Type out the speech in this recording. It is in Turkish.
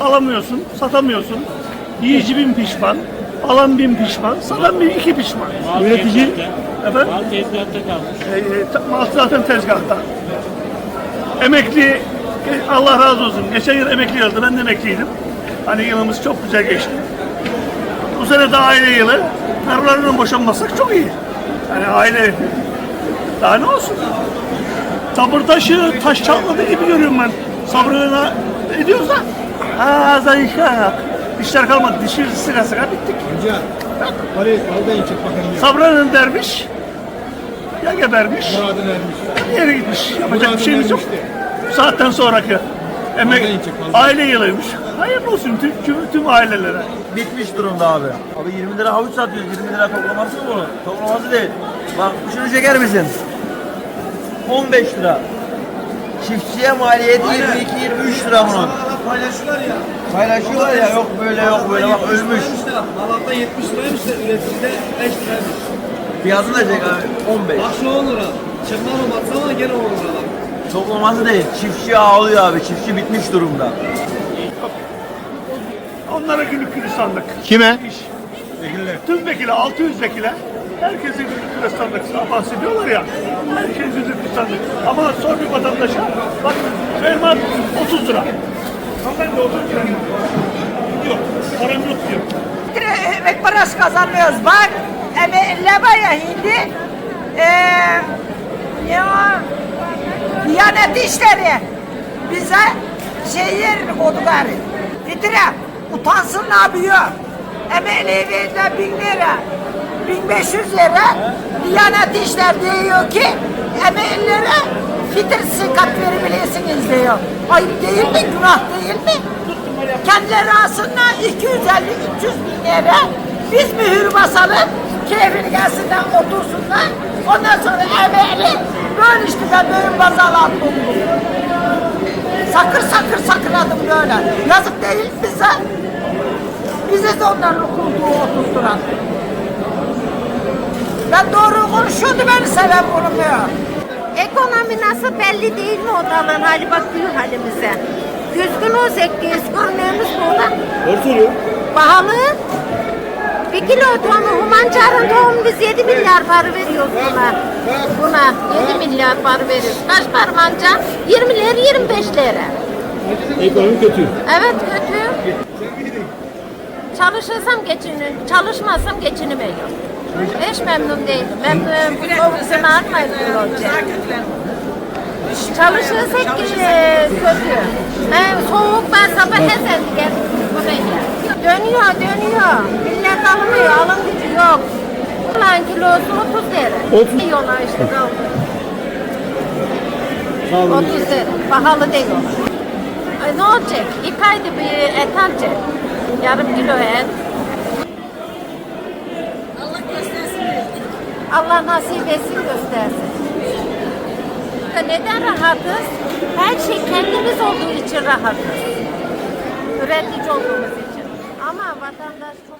alamıyorsun, satamıyorsun. Yiyici bin pişman, alan bin pişman, satan bin iki pişman. Mal Üretici, tezgahta. efendim, Mal tezgahta kalmış. e, e, ta- mal zaten tezgahta. Emekli, e, Allah razı olsun. Geçen yıl emekli yıldı, ben de emekliydim. Hani yılımız çok güzel geçti. Bu sene de aile yılı. Karılarından boşanmasak çok iyi. Yani aile daha ne olsun? Sabır taşı taş çatladı gibi görüyorum ben. Sabrına ediyoruz da. Ha zayıflar. İşler kalmadı. Dişi sıra sıra bittik. Hoca, parayı al da in çek bakalım ya. Sabrının dermiş. Ya gebermiş. Murad'ın ermiş. Bir yere gitmiş. Yapacak bir şeyimiz yok. ermişti. Bu saatten sonraki emek aile yılıymış. Hayırlı olsun tüm, tüm, tüm ailelere. bitmiş durumda abi. Abi 20 lira havuç satıyoruz. 20 lira toplaması mı bu? Toplaması değil. Bak şunu çeker misin? 15 lira. Çiftçiye maliyeti 22-23 lira bunun. Paylaşıyorlar ya. Paylaşıyorlar ya yok böyle yok böyle bak ölmüş. Malatya 70 liraymış da üretimde 5 liraymış. Fiyatı da çek abi 15. Bak şu 10 lira. Çıkmama baksana gene 10 lira. Toplaması değil. Çiftçi ağlıyor abi. Çiftçi bitmiş durumda. Onlara günlük gülistanlık. Kime? İş. Tüm vekile, 600 vekile herkese günlük gülistanlık bahsediyorlar ya. Herkes günlük gülistanlık. Ama sor bir vatandaşa bak elma 30 lira. De 30 lira. Yok, param yok diyor. Ekmek parası kazanmıyoruz. Bak, emeğiyle var ya hindi. Eee ne o? Diyanet işleri. Bize şehir kodu gari. Fitire, utansın ne yapıyor? Emeğliği verilen bin lira. 1500 lira Diyanet işler diyor ki emeğlilere fitir sıkat verebilirsiniz diyor. Ayıp değil mi? Günah değil mi? Kendileri aslında 250-300 bin lira biz mühür basalım, keyfini gelsinler, otursunlar. Ondan sonra emeğli böyle işte ben böyle bazalar buldum. Sakır sakır sakırladım böyle. Yazık değil bize. Bize de onların okulduğu oturtturan. Ben doğru konuşuyordu beni seven bulunmuyor. Ekonomi nasıl belli değil mi odalar hali bakıyor halimize. Düzgün olsak görünüyoruz burada. Söylüyor. Pahalı. Bir kilo tohumu, humancarın tohumu biz 7 milyar para veriyoruz buna. Buna 7 milyar para veriyoruz. Kaç para mancar? 20 lira 25 lira. Ekonomi kötü. Evet kötü. Çalışırsam geçinirim, çalışmazsam geçinemiyorum. Hiç memnun değilim. Memnun, kovusunu almayız olacak. Çalışırsak e, kötü. Ben soğuk ben sabah her sen gel buraya. Dönüyor dönüyor. Millet almıyor alım gücü yok. Lan kilosu 30 lira. 30. Yiyorlar işte olun. 30 lira. Pahalı değil o. Ay, ne olacak? İki ayda bir et alacak. Yarım kilo et. Allah nasip etsin göstersin. Ya Neden rahatız? Her şey kendimiz olduğu için rahatız. Üretici olduğumuz için. Ama vatandaş çok